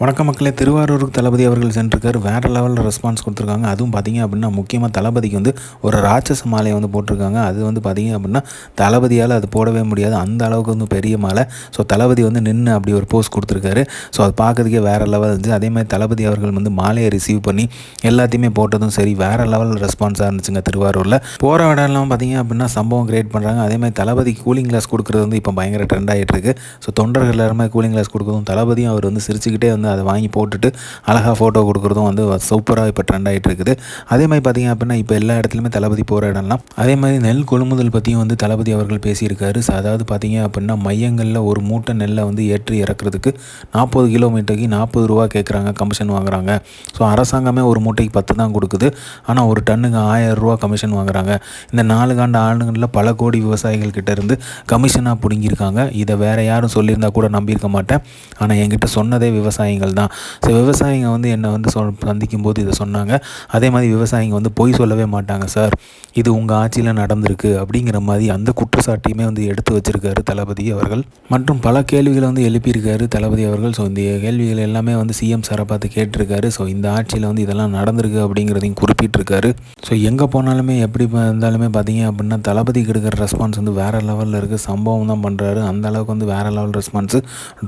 வணக்க மக்களே. திருவாரூருக்கு தளபதி அவர்கள் சென்றிருக்காரு. வேறு லெவலில் ரெஸ்பான்ஸ் கொடுத்துருக்காங்க. அதுவும் பார்த்தீங்க அப்படின்னா முக்கியமாக தளபதிக்கு வந்து ஒரு ராட்சச மாலையை வந்து போட்டிருக்காங்க. அது வந்து பார்த்தீங்க அப்படின்னா தளபதியால் அது போடவே முடியாது. அந்த அளவுக்கு வந்து பெரிய மாலை. ஸோ தளபதி வந்து நின்று அப்படி ஒரு போஸ்ட் கொடுத்துருக்காரு. ஸோ அது பார்க்கறதுக்கே வேறு லெவல் இருந்துச்சு. அதே மாதிரி தளபதி அவர்கள் வந்து மாலையை ரிசீவ் பண்ணி எல்லாத்தையுமே போட்டதும் சரி வேறு லெவல் ரெஸ்பான்ஸாக இருந்துச்சுங்க திருவாரூரில். போகிற இடம்லாம் பார்த்தீங்க அப்படின்னா சம்பவம் கிரியேட் பண்ணுறாங்க அதே மாதிரி தளபதி கூலிங் கிளாஸ் கொடுக்குறது வந்து இப்போ பயங்கர ட்ரெண்ட் ஆகிட்டு இருக்கு. ஸோ தொண்டர்கள் எல்லாருமே கூலிங் கிளாஸ் கொடுக்குறதும் தளபதியும் அவர் வந்து சிரிச்சுக்கிட்டே வந்து அதை வாங்கி போட்டுட்டு அழகாக ஃபோட்டோ கொடுக்குறதும் வந்து சூப்பராக இப்போ ட்ரெண்ட் ஆகிட்டு இருக்குது. அதே மாதிரி பார்த்தீங்க அப்படின்னா இப்போ எல்லா இடத்துலையுமே தளபதி போகிற இடம்லாம். அதே மாதிரி நெல் கொள்முதல் பற்றியும் வந்து தளபதி அவர்கள் பேசியிருக்காரு. ஸோ அதாவது பார்த்தீங்க அப்படின்னா மையங்களில் ஒரு மூட்டை நெல்லை வந்து ஏற்றி இறக்குறதுக்கு நாற்பது கிலோமீட்டருக்கு நாற்பது ரூபா கேட்குறாங்க கமிஷன் வாங்குறாங்க. ஸோ அரசாங்கமே ஒரு மூட்டைக்கு பத்து தான் கொடுக்குது. ஆனால் ஒரு டன்னுக்கு ஆயிரம் ரூபா கமிஷன் வாங்குறாங்க. இந்த நாலு காண்டு ஆண்டுகளில் பல கோடி விவசாயிகள் கிட்ட இருந்து கமிஷனாக பிடுங்கியிருக்காங்க. இதை வேற யாரும் சொல்லியிருந்தா கூட நம்பியிருக்க மாட்டேன். ஆனால் என்கிட்ட சொன்னதே விவசாயிகள் தான். ஸோ விவசாயிங்க வந்து என்னை வந்து சொ சந்திக்கும் போது இதை சொன்னாங்க. அதே மாதிரி விவசாயிங்க வந்து பொய் சொல்லவே மாட்டாங்க சார். இது உங்கள் ஆட்சியில் நடந்திருக்கு அப்படிங்கிற மாதிரி அந்த குற்றச்சாட்டையுமே வந்து எடுத்து வச்சிருக்காரு தளபதி அவர்கள். மற்றும் பல கேள்விகளை வந்து எழுப்பியிருக்காரு தளபதி அவர்கள். ஸோ இந்த கேள்விகள் எல்லாமே வந்து சிஎம் சாரை பார்த்து கேட்டிருக்காரு. ஸோ இந்த ஆட்சியில் வந்து இதெல்லாம் நடந்திருக்கு அப்படிங்கிறதையும் குறிப்பிட்டிருக்காரு. ஸோ எங்கே போனாலுமே எப்படி இருந்தாலுமே பார்த்தீங்க அப்படின்னா தளபதிக்கு எடுக்கிற ரெஸ்பான்ஸ் வந்து வேறு லெவலில் இருக்குது சம்பவம் தான் பண்ணுறாரு அந்த அளவுக்கு வந்து வேறு லெவல் ரெஸ்பான்ஸு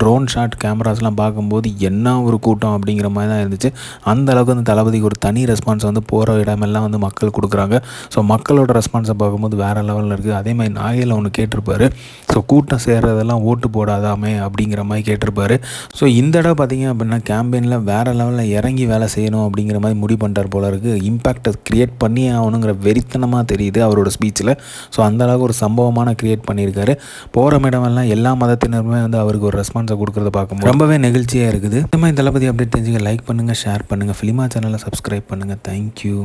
ட்ரோன் ஷாட் கேமராஸ்லாம் பார்க்கும்போது என்ன என்ன ஒரு கூட்டம் அப்படிங்கிற மாதிரி தான் இருந்துச்சு. அந்த அளவுக்கு வந்து தளபதிக்கு ஒரு தனி ரெஸ்பான்ஸ் வந்து போகிற இடமெல்லாம் வந்து மக்கள் கொடுக்குறாங்க. ஸோ மக்களோட ரெஸ்பான்ஸை பார்க்கும்போது வேறு லெவலில் இருக்குது அதே மாதிரி நாகையில் ஒன்று கேட்டிருப்பார். ஸோ கூட்டம் சேர்றதெல்லாம் ஓட்டு போடாதாமே அப்படிங்கிற மாதிரி கேட்டிருப்பார். ஸோ இந்த இடம் பார்த்தீங்க அப்படின்னா கேம்பெயினில் வேறு லெவலில் இறங்கி வேலை செய்யணும் அப்படிங்கிற மாதிரி முடிவு பண்ணிட்டார் போல இருக்குது இம்பேக்டை க்ரியேட் பண்ணியே ஆகணுங்கிற வெறித்தனமாக தெரியுது அவரோட ஸ்பீச்சில் ஸோ அந்தளவுக்கு ஒரு சம்பவமான க்ரியேட் பண்ணியிருக்காரு. போகிற இடமெல்லாம் எல்லா மதத்தினருமே வந்து அவருக்கு ஒரு ரெஸ்பான்ஸை கொடுக்குறத பார்க்கும்போது ரொம்பவே நெகிழ்ச்சியாக இருக்குது. இந்த தளபதி அப்டேட் தெரிஞ்சுக்க லைக் பண்ணுங்கள் ஷேர் பண்ணுங்கள் ஃபிலிமா சேனலை சப்ஸ்கிரைப் பண்ணுங்கள் தேங்க்யூ